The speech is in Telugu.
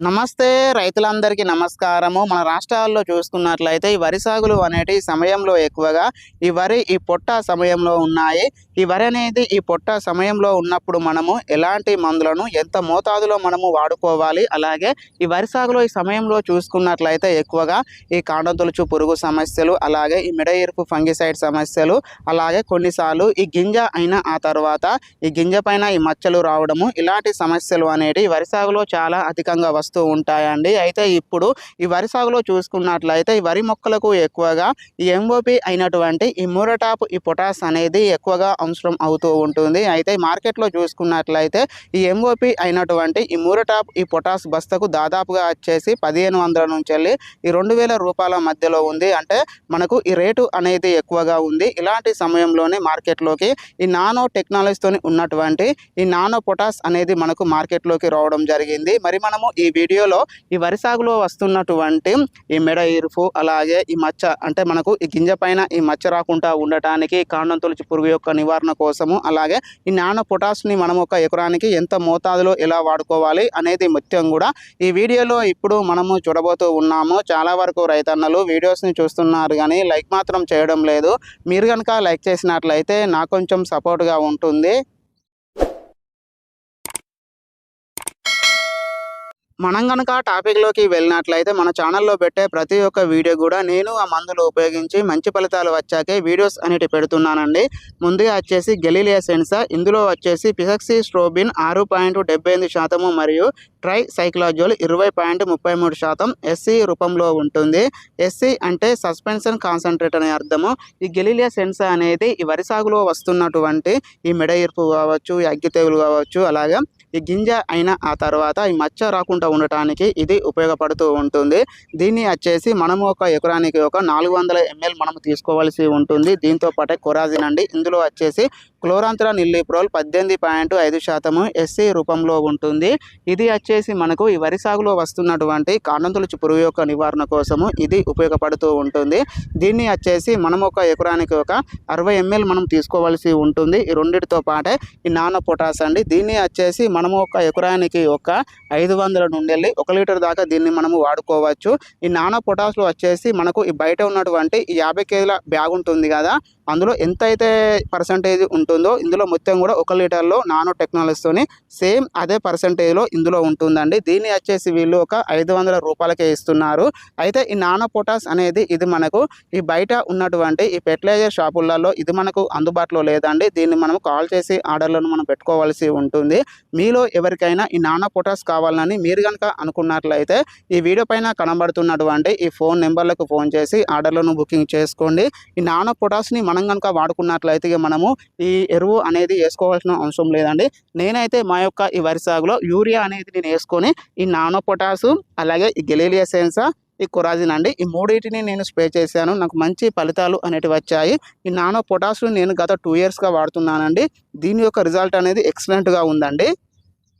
నమస్తే రైతులందరికీ నమస్కారము. మన రాష్ట్రాల్లో చూసుకున్నట్లయితే ఈ వరి సాగులు అనేటి సమయంలో ఎక్కువగా ఈ వరి ఈ పొట్ట సమయంలో ఉన్నాయి. ఈ వరి అనేది ఈ పొట్ట సమయంలో ఉన్నప్పుడు మనము ఎలాంటి మందులను ఎంత మోతాదులో మనము వాడుకోవాలి అలాగే ఈ వరి సాగులో ఈ సమయంలో చూసుకున్నట్లయితే ఎక్కువగా ఈ కాండతొలుచు పురుగు సమస్యలు అలాగే ఈ మెడ ఎరుపు ఫంగిసైడ్ సమస్యలు అలాగే కొన్నిసార్లు ఈ గింజ అయిన ఆ తర్వాత ఈ గింజ పైన ఈ మచ్చలు రావడము ఇలాంటి సమస్యలు అనేటి వరి సాగులో చాలా అధికంగా వస్తూ ఉంటాయండి. అయితే ఇప్పుడు ఈ వరి సాగులో చూసుకున్నట్లయితే ఈ వరి మొక్కలకు ఎక్కువగా ఈ ఎంఓపి అయినటువంటి ఈ మూరటాప్ ఈ పొటాస్ అనేది ఎక్కువగా అవసరం అవుతూ ఉంటుంది. అయితే మార్కెట్లో చూసుకున్నట్లయితే ఈ ఎంఓపి అయినటువంటి ఈ మూరటాప్ ఈ పొటాస్ బస్తకు దాదాపుగా వచ్చేసి పదిహేను వందల నుంచి వెళ్ళి ఈ రెండు వేల రూపాయల మధ్యలో ఉంది. అంటే మనకు ఈ రేటు అనేది ఎక్కువగా ఉంది. ఇలాంటి సమయంలోనే మార్కెట్లోకి ఈ నానో టెక్నాలజీతో ఉన్నటువంటి ఈ నానో పొటాస్ అనేది మనకు మార్కెట్లోకి రావడం జరిగింది. మరి మనము ఈ వీడియోలో ఈ వరి సాగులో వస్తున్నటువంటి ఈ మెడ ఇరుపు అలాగే ఈ మచ్చ అంటే మనకు ఈ గింజ పైన ఈ మచ్చ రాకుండా ఉండటానికి కాండం తొలిచి పురుగు యొక్క నివారణ కోసము అలాగే ఈ నానో పొటాస్ని మనం ఒక ఎకరానికి ఎంత మోతాదులో ఎలా వాడుకోవాలి అనేది ముఖ్యం కూడా ఈ వీడియోలో ఇప్పుడు మనము చూడబోతూ ఉన్నాము. చాలా వరకు రైతన్నలు వీడియోస్ని చూస్తున్నారు కానీ లైక్ మాత్రం చేయడం లేదు. మీరు కనుక లైక్ చేసినట్లయితే నాకు కొంచెం సపోర్ట్గా ఉంటుంది. మనం కనుక టాపిక్లోకి వెళ్ళినట్లయితే మన ఛానల్లో పెట్టే ప్రతి ఒక్క వీడియో కూడా నేను ఆ మందులు ఉపయోగించి మంచి ఫలితాలు వచ్చాకే వీడియోస్ అనేటి పెడుతున్నానండి. ముందుగా వచ్చేసి గెలీలియా సెన్సా ఇందులో వచ్చేసి పిసక్సీ స్ట్రోబిన్ ఆరు పాయింట్ ఎనిమిది శాతము మరియు ట్రై సైక్లాజోల్ ఇరవై పాయింట్ ముప్పై మూడు శాతం ఎస్సీ రూపంలో ఉంటుంది. ఎస్సీ అంటే సస్పెన్షన్ కాన్సన్ట్రేట్ అనే అర్థము. ఈ గెలీలియా సెన్స్ అనేది ఈ వరి సాగులో వస్తున్నటువంటి ఈ మెడ ఇరుపు కావచ్చు ఈ అగ్గి తెగులు కావచ్చు అలాగే ఈ గింజ అయిన ఆ తర్వాత ఈ మచ్చ రాకుండా ఉండటానికి ఇది ఉపయోగపడుతూ ఉంటుంది. దీన్ని వచ్చేసి మనము ఒక ఎకరానికి ఒక నాలుగు వందల ఎంఎల్ మనం తీసుకోవాల్సి ఉంటుంది. దీంతో పాటే కొరాజిన్ అండి. ఇందులో వచ్చేసి క్లోరాంతరాన్ ఇల్లిప్రోల్ పద్దెనిమిది పాయింట్ ఐదు శాతము ఎస్సీ రూపంలో ఉంటుంది. ఇది వచ్చేసి మనకు ఈ వరి సాగులో వస్తున్నటువంటి కాండంతులుచు పురుగు యొక్క నివారణ కోసము ఇది ఉపయోగపడుతూ ఉంటుంది. దీన్ని వచ్చేసి మనం ఒక ఎకరానికి ఒక అరవై ఎంఎల్ మనం తీసుకోవాల్సి ఉంటుంది. ఈ రెండిటితో పాటే ఈ నానో పొటాస్ అండి. దీన్ని వచ్చేసి మనము ఒక ఎకరానికి ఒక ఐదు వందల నుండి వెళ్ళి ఒక లీటర్ దాకా దీన్ని మనము వాడుకోవచ్చు. ఈ నానో పొటాస్లో వచ్చేసి మనకు ఈ బయట ఉన్నటువంటి యాభై కేజీల బ్యాగ్ ఉంటుంది కదా అందులో ఎంత అయితే పర్సంటేజ్ ఉంటుందో ఉంటుందో ఇందులో మొత్తం కూడా ఒక లీటర్లో నానో టెక్నాలజీతోని సేమ్ అదే పర్సంటేజ్లో ఇందులో ఉంటుందండి. దీన్ని వచ్చేసి వీళ్ళు ఒక ఐదు వందల రూపాయలకే ఇస్తున్నారు. అయితే ఈ నానో పొటాస్ అనేది ఇది మనకు ఈ బయట ఉన్నటువంటి ఈ ఫెర్టిలైజర్ షాపులలో ఇది మనకు అందుబాటులో లేదండి. దీన్ని మనం కాల్ చేసి ఆర్డర్లను మనం పెట్టుకోవాల్సి ఉంటుంది. మీలో ఎవరికైనా ఈ నానో పొటాస్ కావాలని మీరు కనుక అనుకున్నట్లయితే ఈ వీడియో పైన కనబడుతున్నటువంటి ఈ ఫోన్ నెంబర్లకు ఫోన్ చేసి ఆర్డర్లను బుకింగ్ చేసుకోండి. ఈ నానో పొటాస్ని మనం కనుక వాడుకున్నట్లయితే మనము ఈ ఎరువు అనేది వేసుకోవాల్సిన అవసరం లేదండి. నేనైతే మా యొక్క ఈ వరి సాగులో యూరియా అనేది నేను వేసుకొని ఈ నానో పొటాసు అలాగే ఈ గెలీలియా సెన్సా ఈ కొరాజిన్ అండి ఈ మూడింటిని నేను స్ప్రే చేశాను. నాకు మంచి ఫలితాలు అనేటివి వచ్చాయి. ఈ నానో పొటాసు నేను గత టూ ఇయర్స్గా వాడుతున్నానండి. దీని యొక్క రిజల్ట్ అనేది ఎక్సలెంట్గా ఉందండి.